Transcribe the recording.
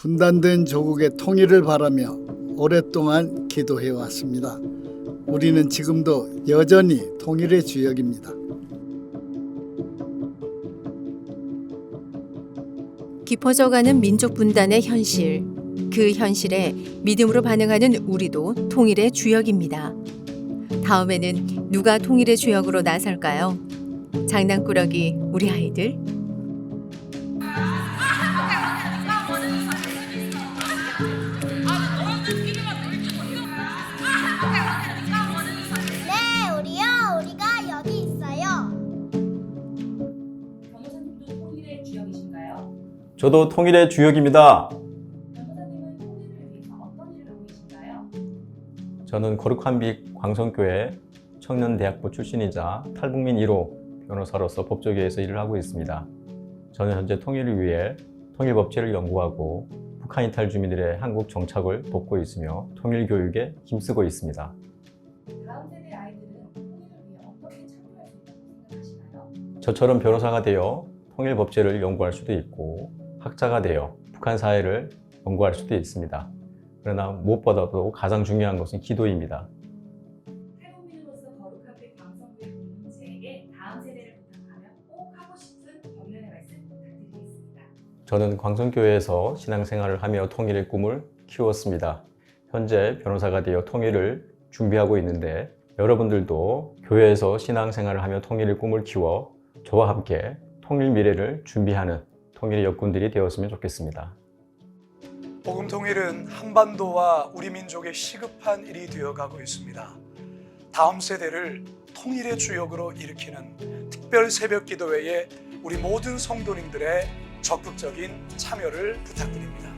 분단된 조국의 통일을 바라며 오랫동안 기도해 왔습니다. 우리는 지금도 여전히 통일의 주역입니다. 깊어져가는 민족 분단의 현실. 그 현실에 믿음으로 반응하는 우리도 통일의 주역입니다. 다음에는 누가 통일의 주역으로 나설까요? 장난꾸러기 우리 아이들. 저도 통일의 주역입니다. 변호사님은 통일을 위해서 어떤 일을 하고 계신가요? 저는 거룩한빛 광성교회 청년대학부 출신이자 탈북민 1호 변호사로서 법조계에서 일을 하고 있습니다. 저는 현재 통일을 위해 통일법제를 연구하고 북한 이탈 주민들의 한국 정착을 돕고 있으며 통일 교육에 힘쓰고 있습니다. 다음 세대 아이들은 통일을 위해 어떻게 참여할 수 있다고 생각하시나요? 저처럼 변호사가 되어 통일법제를 연구할 수도 있고 학자가 되어 북한 사회를 연구할 수도 있습니다. 그러나 무엇보다도 가장 중요한 것은 기도입니다. 탈북민으로서 거룩한빛 방송국의 공동체에게 다음 세대를 부탁하면 꼭 하고 싶은 격려의 말씀 부탁드리겠습니다. 저는 광성교회에서 신앙생활을 하며 통일의 꿈을 키웠습니다. 현재 변호사가 되어 통일을 준비하고 있는데 여러분들도 교회에서 신앙생활을 하며 통일의 꿈을 키워 저와 함께 통일 미래를 준비하는 통일의 역군들이 되었으면 좋겠습니다. 복음 통일은 한반도와 우리 민족의 시급한 일이 되어가고 있습니다. 다음 세대를 통일의 주역으로 일으키는 특별 새벽 기도회에 우리 모든 성도님들의 적극적인 참여를 부탁드립니다.